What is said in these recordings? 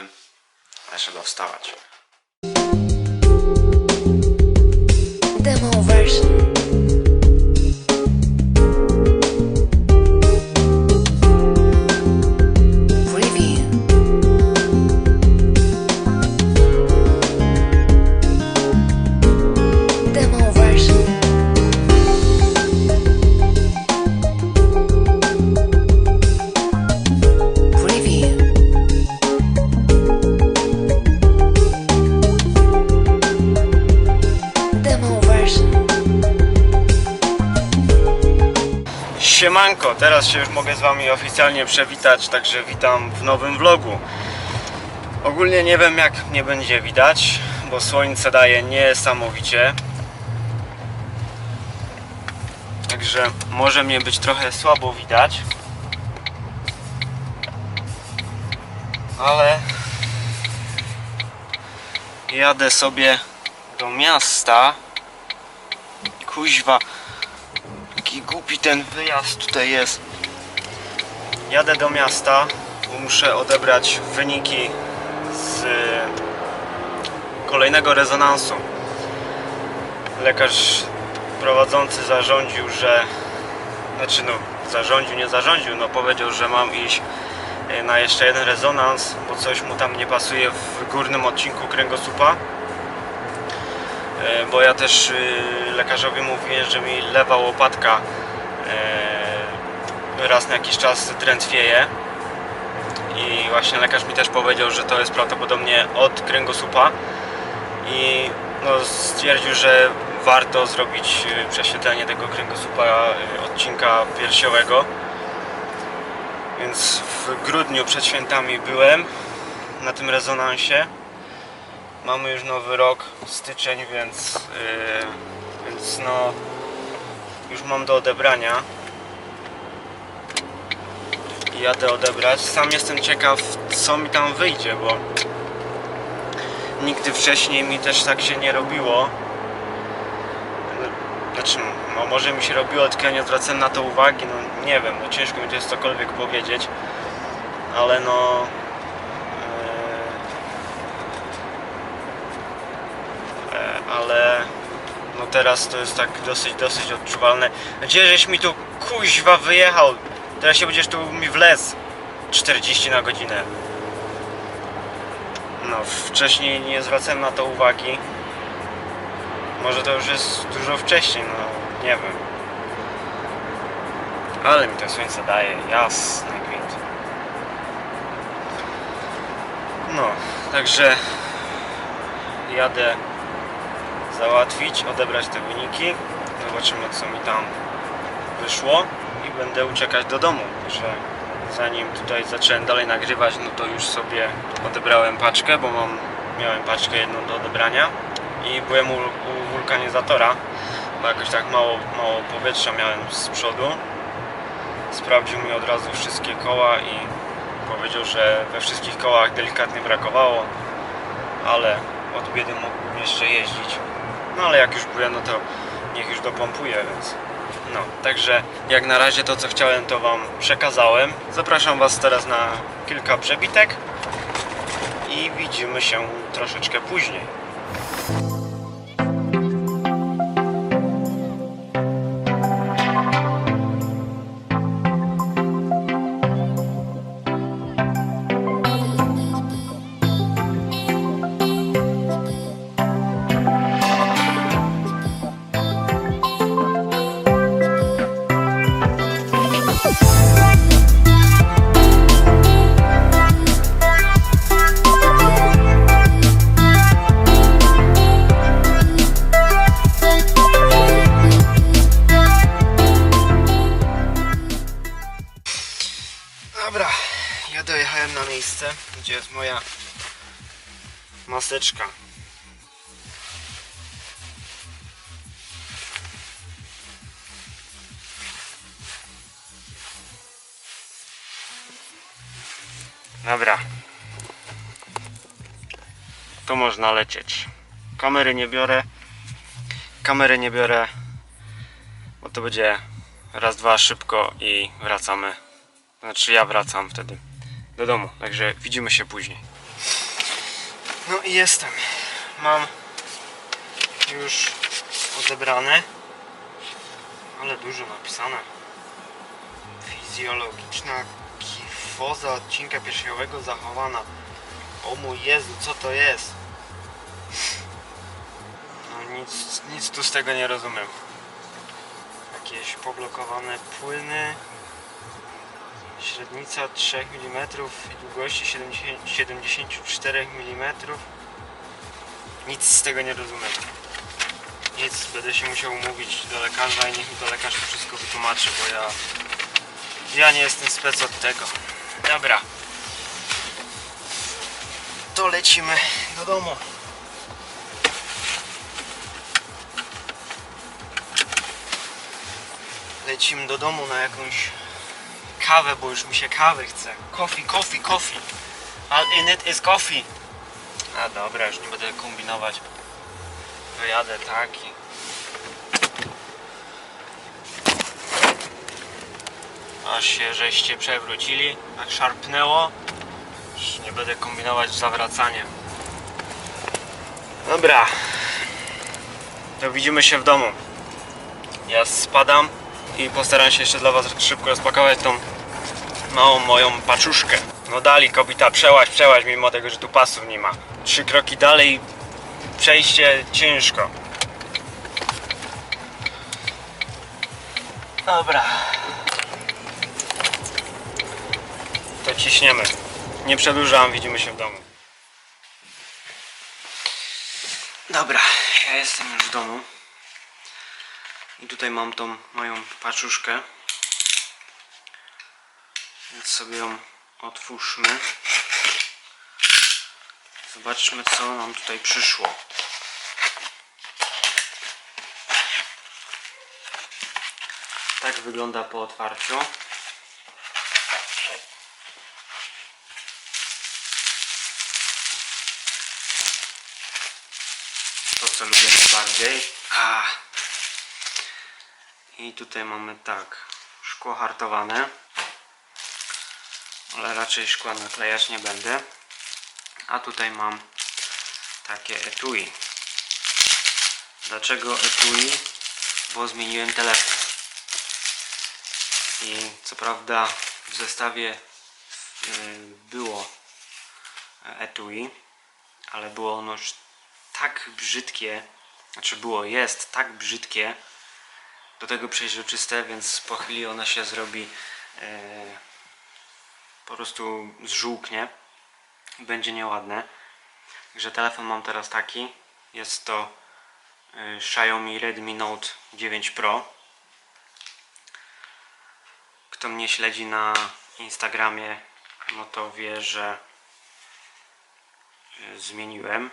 Miałem. Ale trzeba wstawać. Demo version. Siemanko, teraz się już mogę z wami oficjalnie przewitać, także witam w nowym vlogu. Ogólnie nie wiem jak mnie będzie widać, bo słońce daje niesamowicie. Także może mnie być trochę słabo widać. Ale jadę sobie do miasta. Kuźwa. Ten wyjazd tutaj jest. Jadę do miasta, bo muszę odebrać wyniki z kolejnego rezonansu. Lekarz prowadzący zarządził, że znaczy no zarządził, nie zarządził, no powiedział, że mam iść e, na jeszcze jeden rezonans, bo coś mu tam nie pasuje w górnym odcinku kręgosłupa. E, bo ja też y, lekarzowi mówiłem, że mi lewa łopatka e, raz na jakiś czas drętwieje. I właśnie lekarz mi też powiedział, że to jest prawdopodobnie od kręgosłupa. I no, stwierdził, że warto zrobić y, prześwietlenie tego kręgosłupa y, odcinka piersiowego. Więc w grudniu przed świętami byłem na tym rezonansie. Mamy już nowy rok, styczeń, więc, yy, więc no już mam do odebrania. I Jadę odebrać. Sam jestem ciekaw, co mi tam wyjdzie, bo nigdy wcześniej mi też tak się nie robiło. Znaczy, no, może mi się robiło, tylko ja nie zwracałem na to uwagi. No nie wiem, no ciężko mi to jest cokolwiek powiedzieć, ale no. yy, e, ale no teraz to jest tak dosyć, dosyć odczuwalne. Gdzie żeś mi tu kuźwa wyjechał? Teraz się będziesz tu mi wlez 40 na godzinę. No, wcześniej nie zwracałem na to uwagi. Może to już jest dużo wcześniej, no nie wiem. Ale mi to słońce daje, jasny gwint. No, także jadę załatwić, odebrać te wyniki. Zobaczymy co mi tam wyszło i będę uciekać do domu, że zanim tutaj zacząłem dalej nagrywać, no to już sobie odebrałem paczkę, bo mam, miałem paczkę jedną do odebrania i byłem u, u wulkanizatora, bo jakoś tak mało, mało powietrza miałem z przodu. Sprawdził mi od razu wszystkie koła i powiedział, że we wszystkich kołach delikatnie brakowało, ale od biedy mógłbym jeszcze jeździć. No ale jak już byłem, no to nie niech już dopompuje, więc no, także jak na razie to co chciałem to Wam przekazałem. Zapraszam Was teraz na kilka przebitek i widzimy się troszeczkę później. Maseczka. Dobra. Tu można lecieć. Kamery nie biorę. Kamery nie biorę, bo to będzie raz, dwa szybko i wracamy znaczy ja wracam wtedy do domu, także widzimy się później. No i jestem. Mam już odebrane, ale dużo napisane. Fizjologiczna kifoza odcinka piersiowego zachowana. O mój Jezu, co to jest? No nic, nic tu z tego nie rozumiem. Jakieś poblokowane płyny. Średnica 3 mm i długości 70, 74 mm. Nic z tego nie rozumiem. Nic, będę się musiał umówić do lekarza i niech mi to lekarz to wszystko wytłumaczy, bo ja ja nie jestem spec od tego. Dobra. To lecimy do domu. Lecimy do domu na jakąś kawę, bo już mi się kawy chce. Coffee, coffee, coffee. All in it is coffee. A dobra, już nie będę kombinować. Wyjadę taki. Aż się żeście przewrócili, tak szarpnęło. Już nie będę kombinować z zawracaniem. Dobra. To widzimy się w domu. Ja spadam i postaram się jeszcze dla Was szybko rozpakować tą małą moją paczuszkę. No dali kobita, przełaź, przełaź, mimo tego, że tu pasów nie ma. Trzy kroki dalej, przejście ciężko. Dobra. To ciśniemy. Nie przedłużam, widzimy się w domu. Dobra, ja jestem już w domu. I tutaj mam tą moją paczuszkę. Więc sobie ją otwórzmy. Zobaczmy co nam tutaj przyszło. Tak wygląda po otwarciu. To co lubię najbardziej. A. I tutaj mamy tak. Szkło hartowane ale raczej szkła naklejać nie będę. A tutaj mam takie etui. Dlaczego etui? Bo zmieniłem telefon. I co prawda w zestawie y, było etui, ale było ono już tak brzydkie, znaczy było, jest tak brzydkie, do tego przejrzyste, więc po chwili ona się zrobi e, po prostu zżółknie i będzie nieładne. Także telefon mam teraz taki. Jest to y, Xiaomi Redmi Note 9 Pro. Kto mnie śledzi na Instagramie, no to wie, że y, zmieniłem.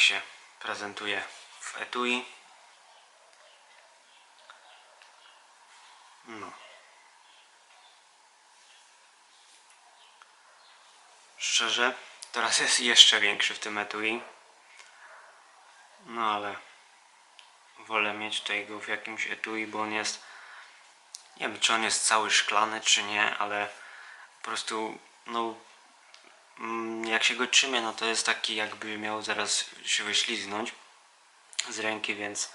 Tak się prezentuje w etui. No. Szczerze, teraz jest jeszcze większy w tym etui. No ale wolę mieć tego w jakimś etui, bo on jest nie wiem czy on jest cały szklany czy nie, ale po prostu no jak się go trzymie, no to jest taki jakby miał zaraz się wyśliznąć z ręki, więc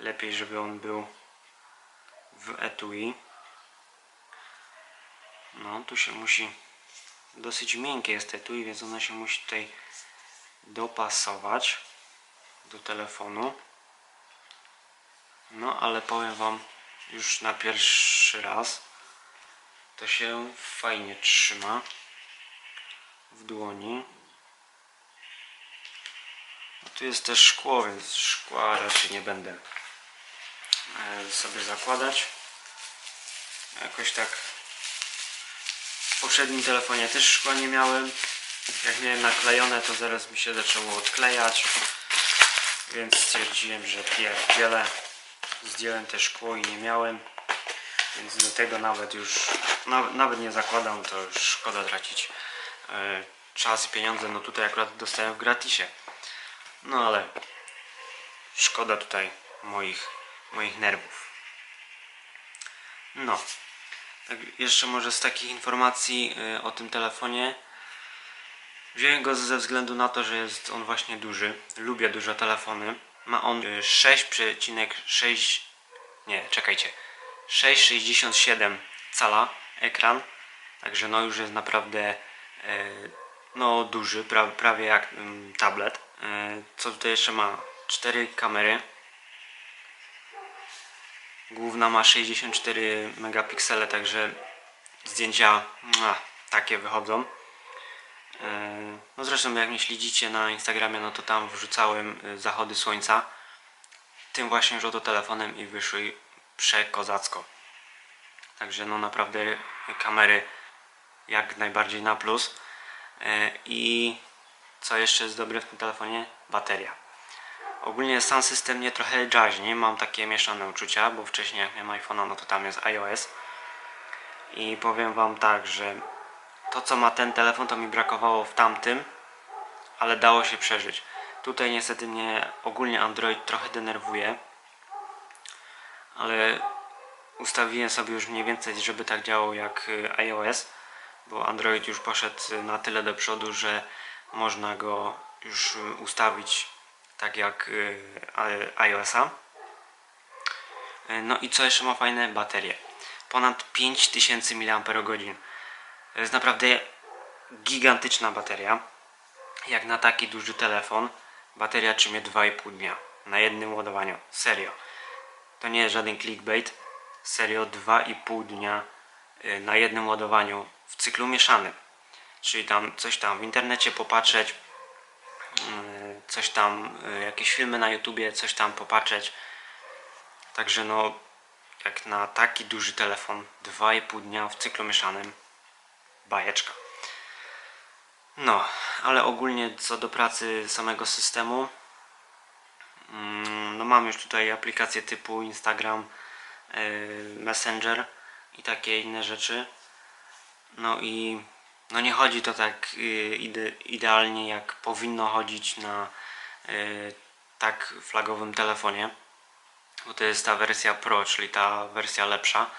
lepiej żeby on był w etui. No, tu się musi dosyć miękkie jest etui, więc ono się musi tutaj dopasować do telefonu. No, ale powiem Wam już na pierwszy raz to się fajnie trzyma w dłoni. Tu jest też szkło, więc szkła raczej nie będę e, sobie zakładać. Jakoś tak w poprzednim telefonie też szkła nie miałem. Jak miałem naklejone, to zaraz mi się zaczęło odklejać. Więc stwierdziłem, że pierdzielę. Zdjąłem te szkło i nie miałem. Więc do tego nawet już nawet, nie zakładam, to już szkoda tracić czas i pieniądze. No tutaj akurat dostałem w gratisie. No ale szkoda tutaj moich, moich nerwów. No. Tak, jeszcze może z takich informacji y, o tym telefonie. Wziąłem go ze względu na to, że jest on właśnie duży. Lubię duże telefony. Ma on y, 6,6 nie, czekajcie. 6,67 cala ekran. Także no już jest naprawdę no duży, pra, prawie jak ym, tablet. Y, co tutaj jeszcze ma? Cztery kamery. Główna ma 64 megapiksele, także zdjęcia mua, takie wychodzą. Yy, No zresztą jak mnie śledzicie na Instagramie, no to tam wrzucałem y, zachody słońca tym właśnie już oto telefonem i wyszły przekozacko. Także no naprawdę kamery jak najbardziej na plus. Yy, I co jeszcze jest dobre w tym telefonie? Bateria. Ogólnie sam system mnie trochę drażni, mam takie mieszane uczucia, bo wcześniej jak miałem iPhone'a, no to tam jest iOS. I powiem Wam tak, że to co ma ten telefon, to mi brakowało w tamtym, ale dało się przeżyć. Tutaj niestety mnie ogólnie Android trochę denerwuje, ale ustawiłem sobie już mniej więcej, żeby tak działał jak y, iOS, bo Android już poszedł na tyle do przodu, że można go już y, ustawić tak jak y, iOS-a. Y, No i co jeszcze ma fajne? Baterie. Ponad 5000 mAh. To jest naprawdę gigantyczna bateria. Jak na taki duży telefon, bateria trzymie 2,5 dnia na jednym ładowaniu. Serio. To nie jest żaden clickbait. Serio 2,5 dnia na jednym ładowaniu w cyklu mieszanym. Czyli tam coś tam w internecie popatrzeć, y, coś tam, y, jakieś filmy na YouTubie, coś tam popatrzeć. Także no, jak na taki duży telefon, 2,5 dnia w cyklu mieszanym, bajeczka. No, ale ogólnie co do pracy samego systemu, mm, no mam już tutaj aplikacje typu Instagram, yy, Messenger i takie inne rzeczy. No i no nie chodzi to tak yy, ide, idealnie jak powinno chodzić na yy, tak flagowym telefonie, bo to jest ta wersja Pro, czyli ta wersja lepsza.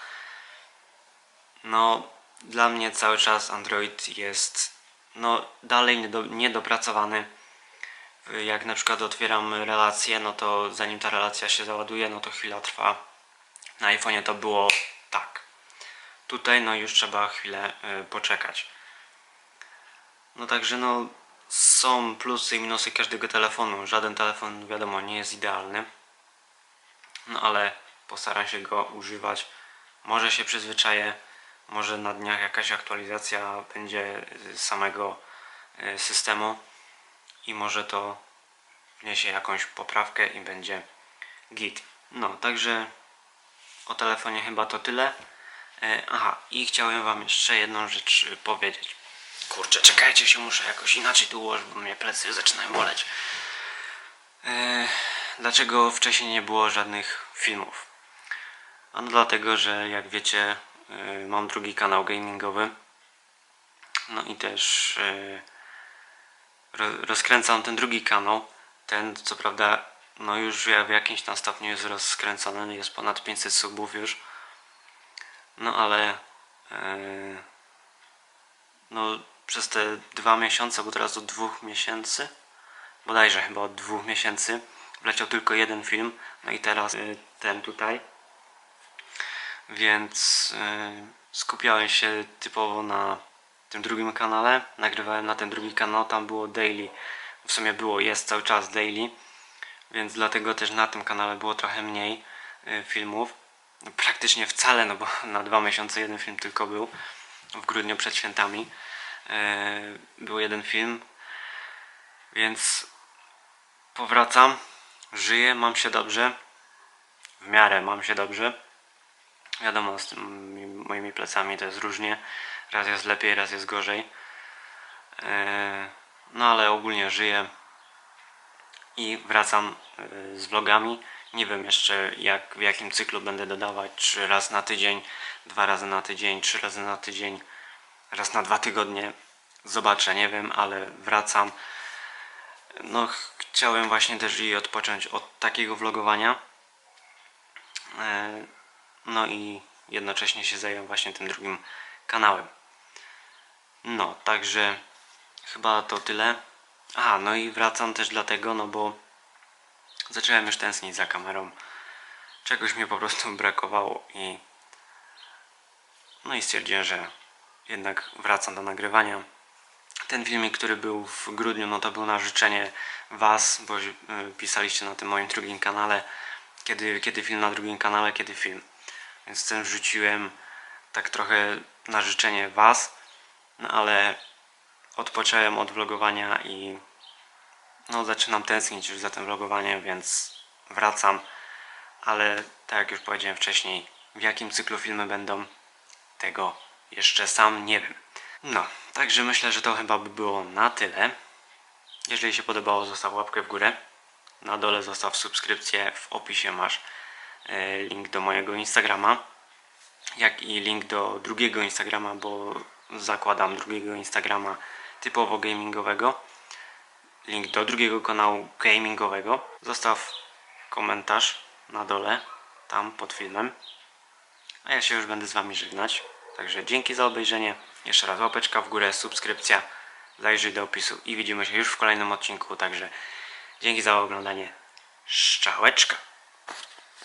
No dla mnie cały czas Android jest no dalej niedo, niedopracowany. Y, Jak na przykład otwieram relację, no to zanim ta relacja się załaduje, no to chwila trwa. Na iPhone'ie to było tak. Tutaj no już trzeba chwilę y, poczekać. No także no są plusy i minusy każdego telefonu. Żaden telefon wiadomo nie jest idealny. No ale postaram się go używać. Może się przyzwyczaję, może na dniach jakaś aktualizacja będzie samego y, systemu i może to wniesie jakąś poprawkę i będzie git. No, także o telefonie chyba to tyle. E, Aha, i chciałem Wam jeszcze jedną rzecz y, powiedzieć. Kurczę, czekajcie się, muszę jakoś inaczej tu ułożyć, bo mnie plecy zaczynają boleć. E, Dlaczego wcześniej nie było żadnych filmów? Ano dlatego, że jak wiecie, y, mam drugi kanał gamingowy. No i też y, ro- rozkręcam ten drugi kanał. Ten, co prawda, no już w jakimś tam stopniu jest rozkręcony, jest ponad 500 subów już. No ale y, no przez te dwa miesiące, bo teraz od dwóch miesięcy, bodajże chyba od dwóch miesięcy, wleciał tylko jeden film, no i teraz y, ten tutaj. Więc y, skupiałem się typowo na tym drugim kanale, nagrywałem na ten drugi kanał, tam było daily, w sumie było, jest cały czas daily, więc dlatego też na tym kanale było trochę mniej filmów. Praktycznie wcale, no bo na dwa miesiące jeden film tylko był, w grudniu przed świętami. y, Był jeden film, więc powracam, żyję, mam się dobrze. W miarę mam się dobrze. Wiadomo, z tymi moimi plecami to jest różnie. Raz jest lepiej, raz jest gorzej. Eee, No ale ogólnie żyję i wracam e, z vlogami. Nie wiem jeszcze jak, w jakim cyklu będę dodawać, czy raz na tydzień, dwa razy na tydzień, trzy razy na tydzień, raz na dwa tygodnie. Zobaczę, nie wiem, ale wracam. No, ch- chciałem właśnie też i odpocząć od takiego vlogowania. E, No i jednocześnie się zająłem właśnie tym drugim kanałem. No, także chyba to tyle. Aha, no i wracam też dlatego, no bo zacząłem już tęsknić za kamerą. Czegoś mi po prostu brakowało i no i stwierdziłem, że jednak wracam do nagrywania. Ten filmik, który był w grudniu, no to był na życzenie Was, bo y, pisaliście na tym moim drugim kanale, kiedy, kiedy film na drugim kanale, kiedy film. Więc ten wrzuciłem tak trochę na życzenie Was, no ale odpocząłem od vlogowania i no zaczynam tęsknić już za tym vlogowaniem, więc wracam. Ale tak jak już powiedziałem wcześniej, w jakim cyklu filmy będą, tego jeszcze sam nie wiem. No, także myślę, że to chyba by było na tyle. Jeżeli się podobało, zostaw łapkę w górę. Na dole zostaw subskrypcję. W opisie masz e, link do mojego Instagrama, jak i link do drugiego Instagrama, bo zakładam drugiego Instagrama typowo gamingowego. Link do drugiego kanału gamingowego. Zostaw komentarz na dole, tam pod filmem. A ja się już będę z Wami żegnać. Także dzięki za obejrzenie. Jeszcze raz łapeczka w górę, subskrypcja. Zajrzyj do opisu i widzimy się już w kolejnym odcinku. Także dzięki za oglądanie. Szczałeczka.